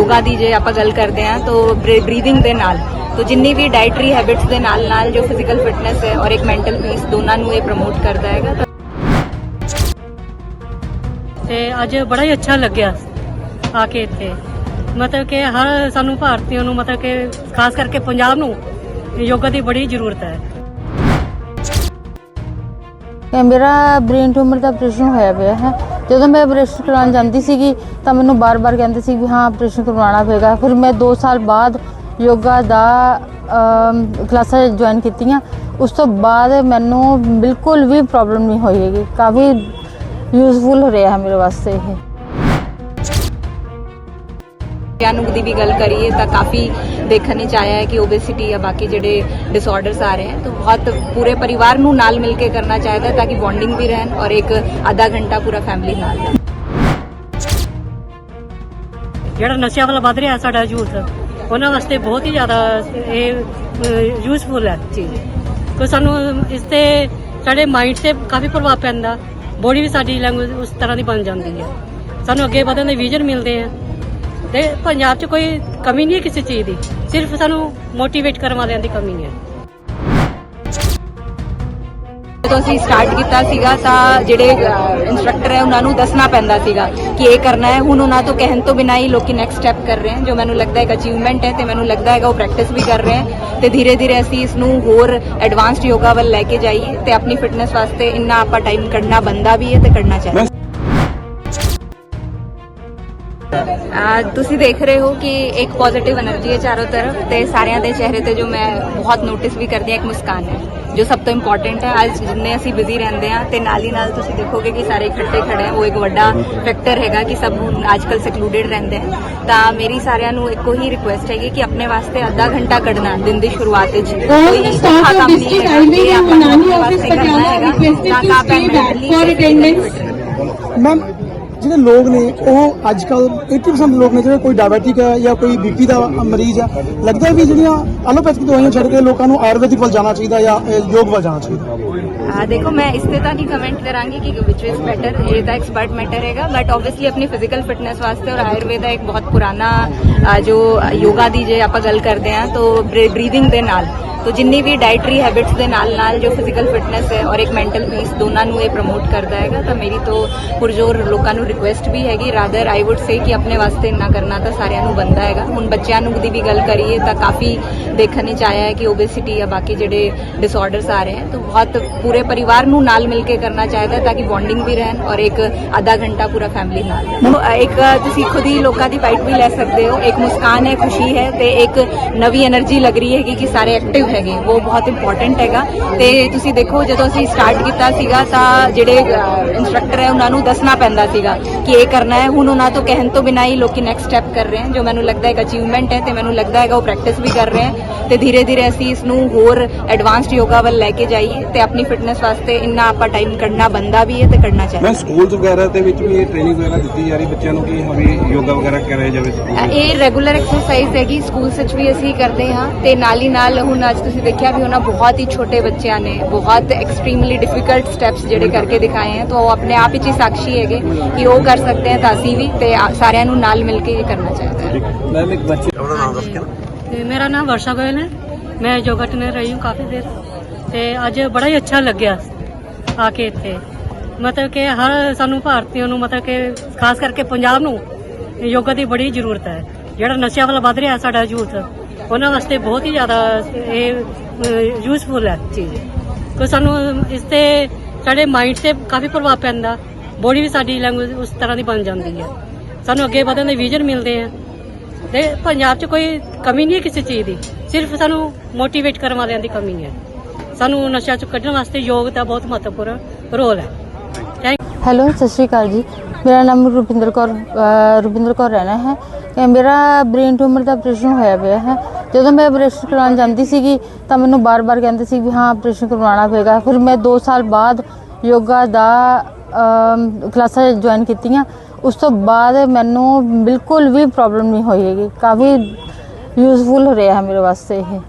ਯੋਗਾ ਦੀ ਜੇ ਆਪਾਂ ਗੱਲ ਕਰਦੇ ਹਾਂ ਤਾਂ ਬਰੀਥਿੰਗ ਦੇ ਨਾਲ ਤੋ ਜਿੰਨੀ ਵੀ ਡਾਈਟਰੀ ਹੈਬਿਟਸ ਦੇ ਨਾਲ ਨਾਲ ਜੋ ਫਿਜ਼ੀਕਲ ਫਿਟਨੈਸ ਹੈ ਔਰ ਇੱਕ ਮੈਂਟਲ ਪੀਸ ਦੋਨਾਂ ਨੂੰ ਇਹ ਪ੍ਰਮੋਟ ਕਰਦਾ ਹੈਗਾ ਤਾਂ ਅੱਜ ਬੜਾ ਹੀ ਅੱਛਾ ਲੱਗਿਆ ਆ ਕੇ ਇੱਥੇ। ਮਤਲਬ ਕਿ ਹਰ ਸਾਨੂੰ ਭਾਰਤੀਆਂ ਨੂੰ ਮਤਲਬ ਕਿ ਖਾਸ ਕਰਕੇ ਪੰਜਾਬ ਨੂੰ ਯੋਗਾ ਦੀ ਬੜੀ ਜ਼ਰੂਰਤ ਹੈ। ਮੇਰਾ ਬ੍ਰੇਨ ਟਿਊਮਰ ਦਾ ਆਪਰੇਸ਼ਨ ਹੋਇਆ ਪਿਆ ਹੈ। ਜਦੋਂ ਮੈਂ ਆਪਰੇਸ਼ਨ ਕਰਵਾਉਣ ਜਾਂਦੀ ਸੀਗੀ ਤਾਂ ਮੈਨੂੰ ਬਾਰ-ਬਾਰ ਕਹਿੰਦੇ ਸੀ ਵੀ ਹਾਂ ਆਪਰੇਸ਼ਨ ਕਰਵਾਉਣਾ ਪਏਗਾ। ਫਿਰ ਮੈਂ 2 ਸਾਲ ਬਾਅਦ ਯੋਗਾ ਦਾ ਕਲਾਸਾਂ ਜੁਆਇਨ ਕੀਤੀਆਂ। ਉਸ ਤੋਂ ਬਾਅਦ ਮੈਨੂੰ ਬਿਲਕੁਲ ਵੀ ਪ੍ਰੋਬਲਮ ਨਹੀਂ ਹੋਈ ਹੈਗੀ। ਕਾਫੀ ਯੂਜ਼ਫੁਲ ਹੋ ਰਿਹਾ ਹੈ ਮੇਰੇ ਵਾਸਤੇ ਇਹ। ਵਿਆਨੁਕ ਦੀ ਵੀ ਗੱਲ ਕਰੀਏ ਤਾਂ ਕਾਫੀ ਦੇਖਣ ਚ ਆਇਆ ਹੈ ਕਿ ਓਬੇਸਿਟੀ ਜਾਂ ਬਾਕੀ ਜਿਹੜੇ ਡਿਸਆਰਡਰਸ ਆ ਰਹੇ ਹਨ ਤਾਂ ਬਹੁਤ ਪੂਰੇ ਪਰਿਵਾਰ ਨੂੰ ਨਾਲ ਮਿਲ ਕੇ ਕਰਨਾ ਚਾਹੀਦਾ ਹੈ ਤਾਂ ਕਿ ਬੌਂਡਿੰਗ ਵੀ ਰਹਿਣ ਔਰ ਇੱਕ ਆਧਾ ਘੰਟਾ ਪੂਰਾ ਫੈਮਿਲੀ ਨਾਲ ਜਿਹੜਾ ਨਸ਼ਿਆਂ ਵੱਲ ਵੱਧ ਰਿਹਾ ਸਾਡਾ ਯੂਥ ਉਹਨਾਂ ਵਾਸਤੇ ਬਹੁਤ ਹੀ ਜ਼ਿਆਦਾ ਇਹ ਯੂਜ਼ਫੁਲ ਹੈ। ਚੀਜ਼ ਕਿਉਂਕਿ ਸਾਨੂੰ ਇਸ ਤੇ ਸਾਡੇ ਮਾਈਂਡ ਤੇ ਕਾਫੀ ਪ੍ਰਭਾਵ ਪੈਂਦਾ ਬੋਡੀ ਵੀ ਸਾਡੀ ਲੈਂਗੁਏਜ ਉਸ ਤਰ੍ਹਾਂ ਦੀ ਬਣ ਜਾਂਦੀ ਹੈ। ਸਾਨੂੰ ਅੱਗੇ ਵਧਣ ਦੇ ਵਿਜ਼ਨ ਮਿਲਦੇ ਆ। ਤੇ ਪੰਜਾਬ 'ਚ ਕੋਈ ਕਮੀ ਨਹੀਂ ਹੈ ਕਿਸੇ ਚੀਜ਼ ਦੀ। ਸਿਰਫ ਸਾਨੂੰ ਮੋਟੀਵੇਟ ਕਰਨ ਵਾਲਿਆਂ ਦੀ ਕਮੀ ਹੈ। ਜਦੋਂ ਅਸੀਂ ਸਟਾਰਟ ਕੀਤਾ ਸੀਗਾ ਤਾਂ ਜਿਹੜੇ ਇਨਸਟ੍ਰਕਟਰ ਹੈ, ਉਹਨਾਂ ਨੂੰ ਦੱਸਣਾ ਪੈਂਦਾ ਸੀਗਾ ਕਿ ਇਹ ਕਰਨਾ ਹੈ। ਹੁਣ ਉਹਨਾਂ ਤੋਂ ਕਹਿਣ ਤੋਂ ਬਿਨਾਂ ਹੀ ਲੋਕੀ ਨੈਕਸਟ ਸਟੈਪ ਕਰ ਰਹੇ ਹਨ, ਜੋ ਮੈਨੂੰ ਲੱਗਦਾ ਹੈ ਇੱਕ ਅਚੀਵਮੈਂਟ ਹੈ ਤੇ ਮੈਨੂੰ ਲੱਗਦਾ ਹੈਗਾ ਉਹ ਪ੍ਰੈਕਟਿਸ ਵੀ ਕਰ ਰਹੇ ਹਨ। ਤੇ ਧੀਰੇ ਧੀਰੇ ਅਸੀਂ ਇਸ ਨੂੰ ਹੋਰ ਐਡਵਾਂਸਡ ਯੋਗਾ ਵੱਲ ਲੈ ਕੇ ਜਾਈਏ ਤੇ ਆਪਣੀ ਫਿਟਨੈਸ ਵਾਸਤੇ ਇੰਨਾ ਆਪਾਂ ਟਾਈਮ ਕੱਢਣਾ ਬੰਦਾ ਵੀ ਹੈ ਤੇ ਕੱਢਣਾ ਚਾਹੀਦਾ। ਤੁਸੀਂ ਦੇਖ ਰਹੇ ਹੋ ਕਿ ਇੱਕ ਪੋਜ਼ਿਟਿਵ એનર્ਜੀ ਹੈ ਚਾਰੋਂ ਤਰਫ ਤੇ ਸਾਰਿਆਂ ਦੇ ਚਿਹਰੇ ਤੇ ਜੋ ਮੈਂ ਬਹੁਤ ਨੋਟਿਸ ਵੀ ਕਰਦੀ ਹਾਂ ਇੱਕ ਮੁਸਕਾਨ ਹੈ ਜੋ ਸਭ ਤੋਂ ਇੰਪੋਰਟੈਂਟ ਹੈ। ਅੱਜ ਜਿੰਨੇ ਅਸੀਂ ਬਿਜ਼ੀ ਰਹਿੰਦੇ ਆ ਤੇ ਨਾਲ ਹੀ ਨਾਲ ਤੁਸੀਂ ਦੇਖੋਗੇ ਕਿ ਸਾਰੇ ਇਕੱਠੇ ਖੜੇ ਆ ਉਹ ਇੱਕ ਵੱਡਾ ਫੈਕਟਰ ਹੈਗਾ ਕਿ ਸਭ ਅੱਜਕੱਲ ਸੈਕਲੂਡਡ ਰਹਿੰਦੇ ਆ ਤਾਂ ਮੇਰੀ ਸਾਰਿਆਂ ਨੂੰ ਇੱਕੋ ਹੀ ਰਿਕੁਐਸਟ ਹੈਗੀ ਕਿ ਆਪਣੇ ਵਾਸਤੇ ਅੱਧਾ ਘੰਟਾ ਕੱਢਣਾ ਦਿਨ ਦੀ ਸ਼ੁਰੂਆਤ ਵਿੱਚ। ਕੋਈ staff of district highway ਹੋਨਾਨੀ office Patiala requested to stay back for attendance ma'am ਜਿਹੜੇ ਲੋਕ ਨੇ, ਉਹ ਅੱਜ ਕੱਲ 80% ਲੋਕ ਨੇ ਜਿਹੜੇ ਕੋਈ ਡਾਇਬੀਟਿਕ ਹੈ ਜਾਂ ਕੋਈ ਬੀਪੀ ਦਾ ਮਰੀਜ਼ ਹੈ। ਲੱਗਦਾ ਵੀ ਜਿਹੜੀਆਂ ਐਲੋਪੈਥਿਕ ਦਵਾਈਆਂ ਛੱਡ ਕੇ ਲੋਕਾਂ ਨੂੰ ਆਯੁਰਵੈਦਿਕ ਵੱਲ ਜਾਣਾ ਚਾਹੀਦਾ ਜਾਂ ਯੋਗ ਵੱਲ ਜਾਣਾ ਚਾਹੀਦਾ। ਆ, ਦੇਖੋ, ਮੈਂ ਇਸ ਤੇ ਤਾਂ ਨਹੀਂ ਕਮੈਂਟ ਕਰਾਂਗੀ ਕਿ ਵਿਚ ਇਜ਼ ਬੈਟਰ ਇਹ ਤਾਂ ਐਕਸਪਰਟ ਮੈਟਰ ਹੈਗਾ ਬਟ ਆਬਵੀਅਸਲੀ ਆਪਣੀ ਫਿਜ਼ੀਕਲ ਫਿਟਨੈਸ ਵਾਸਤੇ ਔਰ ਆਯੁਰਵੇਦਾ ਇੱਕ ਬਹੁਤ ਪੁਰਾਣਾ ਜੋ ਯੋਗਾ ਦੀ ਜੇ ਆਪਾਂ ਗੱਲ ਕਰਦੇ ਹਾਂ, ਤਾਂ ਬਰੀਥਿੰਗ ਦੇ ਨਾਲ। ਤੋ ਜਿੰਨੀ ਵੀ ਡਾਈਟਰੀ ਹੈਬਿਟਸ ਦੇ ਨਾਲ ਨਾਲ ਜੋ ਫਿਜ਼ੀਕਲ ਫਿਟਨੈਸ ਹੈ ਔਰ ਇੱਕ ਮੈਂਟਲ ਪੀਸ ਦੋਨਾਂ ਨੂੰ ਇਹ ਪ੍ਰਮੋਟ ਕਰਦਾ ਹੈਗਾ, ਤਾਂ ਮੇਰੀ ਤੋਂ ਪੁਰਜੋਰ ਲੋਕਾਂ ਨੂੰ ਰਿਕੁਐਸਟ ਵੀ ਹੈਗੀ। ਰਾਦਰ ਆਈ ਊਡ ਸੇ ਕਿ ਆਪਣੇ ਵਾਸਤੇ ਇੰਨਾ ਕਰਨਾ ਤਾਂ ਸਾਰਿਆਂ ਨੂੰ ਬੰਦਾ ਹੈਗਾ। ਹੁਣ ਬੱਚਿਆਂ ਨੂੰ ਦੀ ਵੀ ਗੱਲ ਕਰੀਏ ਤਾਂ ਕਾਫੀ ਦੇਖਣ ਵਿੱਚ ਆਇਆ ਹੈ ਕਿ ਓਬੇਸਿਟੀ ਜਾਂ ਬਾਕੀ ਜਿਹੜੇ ਡਿਸਆਰਡਰਸ ਆ ਰਹੇ ਹਨ ਤਾਂ ਬਹੁਤ ਪੂਰੇ ਪਰਿਵਾਰ ਨੂੰ ਨਾਲ ਮਿਲ ਕੇ ਕਰਨਾ ਚਾਹੀਦਾ ਤਾਂ ਕਿ ਬੌਂਡਿੰਗ ਵੀ ਰਹਿਣ ਔਰ ਇੱਕ ਆਧਾ ਘੰਟਾ ਪੂਰਾ ਫੈਮਿਲੀ ਨਾਲ ਇੱਕ ਤੁਸੀਂ ਖੁਦ ਹੀ ਲੋਕਾਂ ਦੀ ਬਾਈਟ ਵੀ ਲੈ ਸਕਦੇ ਹੋ। ਇੱਕ ਮੁਸਕਾਨ ਹੈ, ਖੁਸ਼ੀ ਹੈ ਤੇ ਇੱਕ ਨਵੀਂ એનર્ਜੀ ਲੱਗ ਰਹੀ ਹੈ ਕਿ ਸਾਰੇ ਐਕਟਿਵ ਹੈਗੇ, ਉਹ ਬਹੁਤ ਇੰਪੋਰਟੈਂਟ ਹੈਗਾ। ਤੇ ਤੁਸੀਂ ਦੇਖੋ, ਜਦੋਂ ਅਸੀਂ ਸਟਾਰਟ ਕੀਤਾ ਸੀਗਾ ਤਾਂ ਜਿਹੜੇ ਇਨਸਟ੍ਰਕਟਰ ਹੈ, ਉਹਨਾਂ ਨੂੰ ਦੱਸਣਾ ਪੈਂਦਾ ਸੀਗਾ। ਕਿ ਇਹ ਕਰਨਾ ਹੈ। ਹੁਣ ਉਹਨਾਂ ਤੋਂ ਕਹਿਣ ਤੋਂ ਬਿਨਾਂ ਹੀ ਲੋਕੀ ਨੈਕਸਟ ਸਟੈਪ ਕਰ ਰਹੇ ਹਨ ਜੋ ਮੈਨੂੰ ਲੱਗਦਾ ਹੈ ਇੱਕ ਅਚੀਵਮੈਂਟ ਹੈ ਤੇ ਮੈਨੂੰ ਲੱਗਦਾ ਹੈਗਾ ਉਹ ਪ੍ਰੈਕਟਿਸ ਵੀ ਕਰ ਰਹੇ ਹਨ। ਤੇ ਧੀਰੇ ਧੀਰੇ ਅਸੀਂ ਇਸ ਨੂੰ ਹੋਰ ਐਡਵਾਂਸਡ ਯੋਗਾ ਵੱਲ ਲੈ ਕੇ ਜਾਈਏ ਤੇ ਆਪਣੀ ਫਿਟਨੈਸ ਵਾਸਤੇ ਇੰਨਾ ਆਪਾਂ ਟਾਈਮ ਕੱਢਣਾ ਬੰਦਾ ਵੀ ਹੈ ਤੇ ਕੱਢਣਾ ਚਾਹੀਦਾ ਮੈਂ ਸਕੂਲਸ ਵਗੈਰਾ ਦੇ ਵਿੱਚ ਵੀ ਇਹ ਟ੍ਰੇਨਿੰਗ ਵਗੈਰਾ ਦਿੱਤੀ ਜਾ ਰਹੀ ਬੱਚਿਆਂ ਨੂੰ ਕਿ ਹਮੇ ਯੋਗਾ ਵਗੈਰਾ ਕਰਾਇਆ ਜਾਵੇ ਸਕੂਲ। ਇਹ ਰੈਗੂਲਰ ਐਕਸਰਸਾਈਜ਼ ਹੈਗੀ ਸਕੂਲ ਵਿੱਚ ਵੀ ਅਸੀਂ ਕਰਦੇ ਹਾਂ ਤੇ ਨਾਲ ਹੀ ਨਾਲ ਹੁਣ ਅੱਜ ਤੁਸੀਂ ਦੇਖਿਆ ਵੀ ਉਹਨਾਂ ਬਹੁਤ ਹੀ ਛੋਟੇ ਬੱਚਿਆਂ ਨੇ ਬਹੁਤ ਐਕਸਟ੍ਰੀਮਲੀ ਡਿਫਿਕਲਟ ਸਟੈਪਸ ਜਿਹੜੇ ਕਰਕੇ ਦਿਖਾਏ ਹਨ ਤਾਂ ਉਹ ਆਪਣੇ ਆਪ ਵਿੱਚ ਹੀ ਸਾਖੀ ਹੈਗੇ ਕਿ ਉਹ ਕਰ ਸਕਦੇ ਹਨ ਤਾਂ ਅਸੀਂ ਵੀ ਤੇ ਸਾਰਿਆਂ ਨੂੰ ਨਾਲ ਮਿਲ ਕੇ ਇਹ ਕਰਨਾ ਚਾਹੀਦਾ ਹੈ। ਮੈਮ ਇੱਕ ਬੱਚੇ ਤੇ ਮੇਰਾ ਨਾਮ ਵਰਸ਼ਾ ਗੋਇਲ ਹੈ। ਮੈਂ ਯੋਗਾ ਟ੍ਰੇਨਰ ਰਹੀ ਹੂੰ ਕਾਫੀ ਦੇਰ। ਤੇ ਅੱਜ ਬੜਾ ਹੀ ਅੱਛਾ ਲੱਗਿਆ ਆ ਕੇ ਇੱਥੇ। ਮਤਲਬ ਕਿ ਹਰ ਸਾਨੂੰ ਭਾਰਤੀਆਂ ਨੂੰ ਮਤਲਬ ਕਿ ਖਾਸ ਕਰਕੇ ਪੰਜਾਬ ਨੂੰ ਯੋਗਾ ਦੀ ਬੜੀ ਜ਼ਰੂਰਤ ਹੈ। ਜਿਹੜਾ ਨਸ਼ਿਆਂ ਵੱਲ ਵੱਧ ਰਿਹਾ ਸਾਡਾ ਯੂਥ ਉਹਨਾਂ ਵਾਸਤੇ ਬਹੁਤ ਹੀ ਜ਼ਿਆਦਾ ਇਹ ਯੂਜ਼ਫੁਲ ਹੈ। ਚੀਜ਼ ਕਿਉਂਕਿ ਸਾਨੂੰ ਇਸ ਤੇ ਸਾਡੇ ਮਾਈਂਡ ਤੇ ਕਾਫੀ ਪ੍ਰਭਾਵ ਪੈਂਦਾ। ਬੋਡੀ ਵੀ ਸਾਡੀ ਲੈਂਗੁਏਜ ਉਸ ਤਰ੍ਹਾਂ ਦੀ ਬਣ ਜਾਂਦੀ ਹੈ। ਸਾਨੂੰ ਅੱਗੇ ਵਧਣ ਦੇ ਵਿਜ਼ਨ ਮਿਲਦੇ ਆ। ਤੇ ਪੰਜਾਬ 'ਚ ਕੋਈ ਕਮੀ ਨਹੀਂ ਹੈ ਕਿਸੇ ਚੀਜ਼ ਦੀ। ਸਿਰਫ ਸਾਨੂੰ ਮੋਟੀਵੇਟ ਕਰਨ ਵਾਲਿਆਂ ਦੀ ਕਮੀ ਹੈ। ਸਾਨੂੰ ਨਸ਼ਾ ਚੋਂ ਕੱਢਣ ਵਾਸਤੇ ਯੋਗ ਦਾ ਬਹੁਤ ਮਹੱਤਵਪੂਰਨ ਰੋਲ ਹੈ। ਹੈਲੋ ਸਤਿ ਸ਼੍ਰੀ ਅਕਾਲ ਜੀ। ਮੇਰਾ ਨਾਮ ਰੁਪਿੰਦਰ ਕੌਰ ਰੁਪਿੰਦਰ ਕੌਰ ਰਹਿਣਾ ਹੈ। ਤੇ ਮੇਰਾ ਬ੍ਰੇਨ ਟਿਊਮਰ ਦਾ ਆਪਰੇਸ਼ਨ ਹੋਇਆ ਪਿਆ ਹੈ। ਜਦੋਂ ਮੈਂ ਆਪਰੇਸ਼ਨ ਕਰਾਉਣ ਜਾਂਦੀ ਸੀਗੀ, ਤਾਂ ਮੈਨੂੰ ਬਾਰ-ਬਾਰ ਕਹਿੰਦੇ ਸੀ ਵੀ ਹਾਂ ਆਪਰੇਸ਼ਨ ਕਰਵਾਉਣਾ ਪਏਗਾ। ਫਿਰ ਮੈਂ 2 ਸਾਲ ਬਾਅਦ ਯੋਗਾ ਦਾ ਕਲਾਸਾਂ ਜੁਆਇਨ ਕੀਤੀਆਂ ਉਸ ਤੋਂ ਬਾਅਦ ਮੈਨੂੰ ਬਿਲਕੁਲ ਵੀ ਪ੍ਰੋਬਲਮ ਨਹੀਂ ਹੋਈ ਹੈਗੀ। ਕਾਫੀ ਯੂਜ਼ਫੁਲ ਹੋ ਰਿਹਾ ਹੈ ਮੇਰੇ ਵਾਸਤੇ ਇਹ।